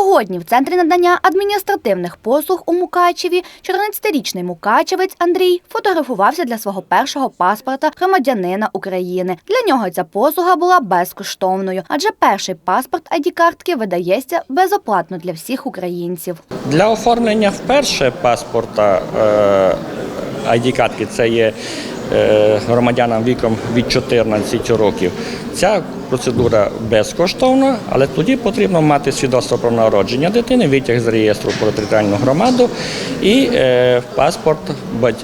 Сьогодні в центрі надання адміністративних послуг у Мукачеві 14-річний мукачевець Андрій фотографувався для свого першого паспорта громадянина України. Для нього ця послуга була безкоштовною, адже перший паспорт ID-картки видається безоплатно для всіх українців. Для оформлення вперше паспорта е, ID-картки це є е, громадянам віком від 14 років. Ця процедура безкоштовна, але тоді потрібно мати свідоцтво про народження дитини, витяг з реєстру про територіальну громаду і е, паспорт,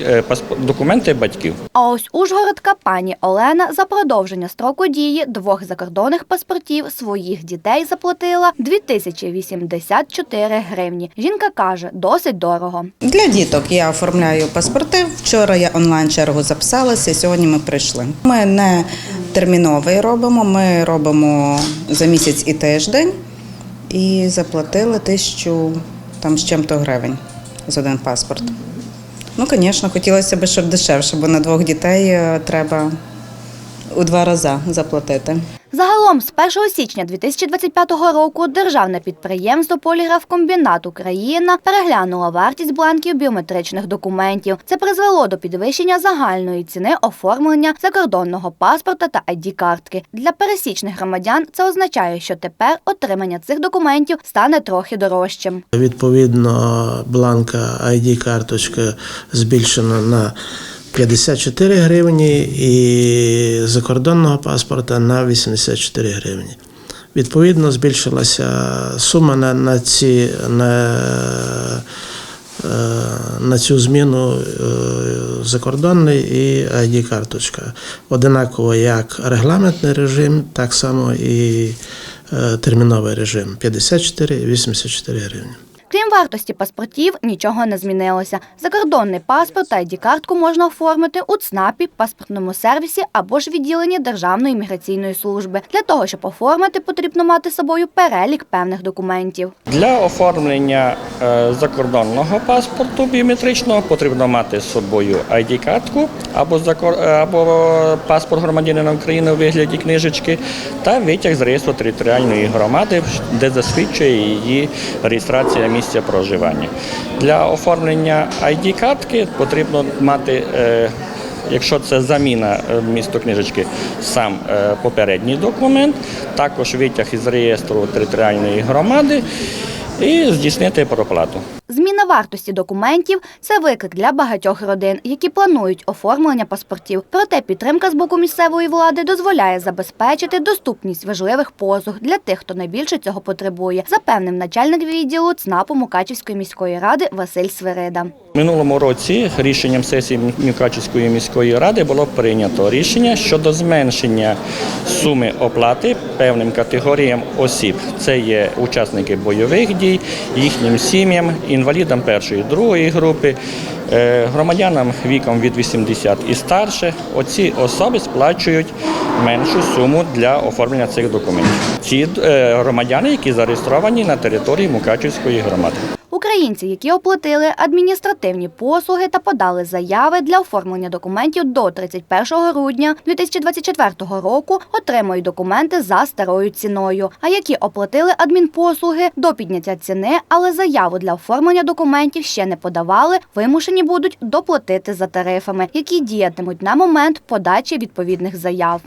е, паспорт, документи батьків. А ось Ужгородка пані Олена за продовження строку дії двох закордонних паспортів своїх дітей заплатила 2084 гривні. Жінка каже, досить дорого. Для діток я оформляю паспорти. Вчора я онлайн чергу записалася. Сьогодні ми прийшли. Ми не терміновий робимо. Ми робимо за місяць і тиждень і заплатили тисячу там з чим-то гривень за один паспорт. Ну, звісно, хотілося б, щоб дешевше, бо на двох дітей е, треба у два рази заплатити. Загалом з 1 січня 2025 року державне підприємство Поліграфкомбінат Україна переглянуло вартість бланків біометричних документів. Це призвело до підвищення загальної ціни оформлення закордонного паспорта та ID-картки. Для пересічних громадян це означає, що тепер отримання цих документів стане трохи дорожчим. Відповідно, бланка ID-карточка збільшена на 54 гривні і закордонного паспорта на 84 гривні. Відповідно, збільшилася сума на, на, ці, на, е, на цю зміну е, закордонний і ID-карточка. Одинаково як регламентний режим, так само і е, терміновий режим 54 і 84 гривні. Крім вартості паспортів, нічого не змінилося. Закордонний паспорт та ID-картку можна оформити у ЦНАПі, паспортному сервісі або ж відділенні Державної міграційної служби. Для того, щоб оформити, потрібно мати з собою перелік певних документів. Для оформлення е, закордонного паспорту біометричного потрібно мати з собою ID-картку або, закор- е, або паспорт громадянина України у вигляді книжечки та витяг з реєстру територіальної громади, де засвідчує її реєстрація місця проживання. Для оформлення ID-картки потрібно мати. е, Якщо це заміна е, місто книжечки, сам е, попередній документ, також витяг із реєстру територіальної громади і здійснити проплату. Вартості документів це виклик для багатьох родин, які планують оформлення паспортів. Проте підтримка з боку місцевої влади дозволяє забезпечити доступність важливих послуг для тих, хто найбільше цього потребує, запевнив начальник відділу ЦНАПу Мукачівської міської ради Василь Свирида. Минулому році рішенням сесії Мукачівської міської ради було прийнято рішення щодо зменшення суми оплати певним категоріям осіб. Це є учасники бойових дій, їхнім сім'ям, інвалідам першої другої групи, е, громадянам віком від 80 і старше. Оці особи сплачують меншу суму для оформлення цих документів. Ці е, громадяни, які зареєстровані на території Мукачівської громади. Українці, які оплатили адміністративні послуги та подали заяви для оформлення документів до 31 грудня 2024 року, отримають документи за старою ціною. А які оплатили адмінпослуги до підняття ціни, але заяву для оформлення документів ще не подавали, вимушені будуть доплатити за тарифами, які діятимуть на момент подачі відповідних заяв.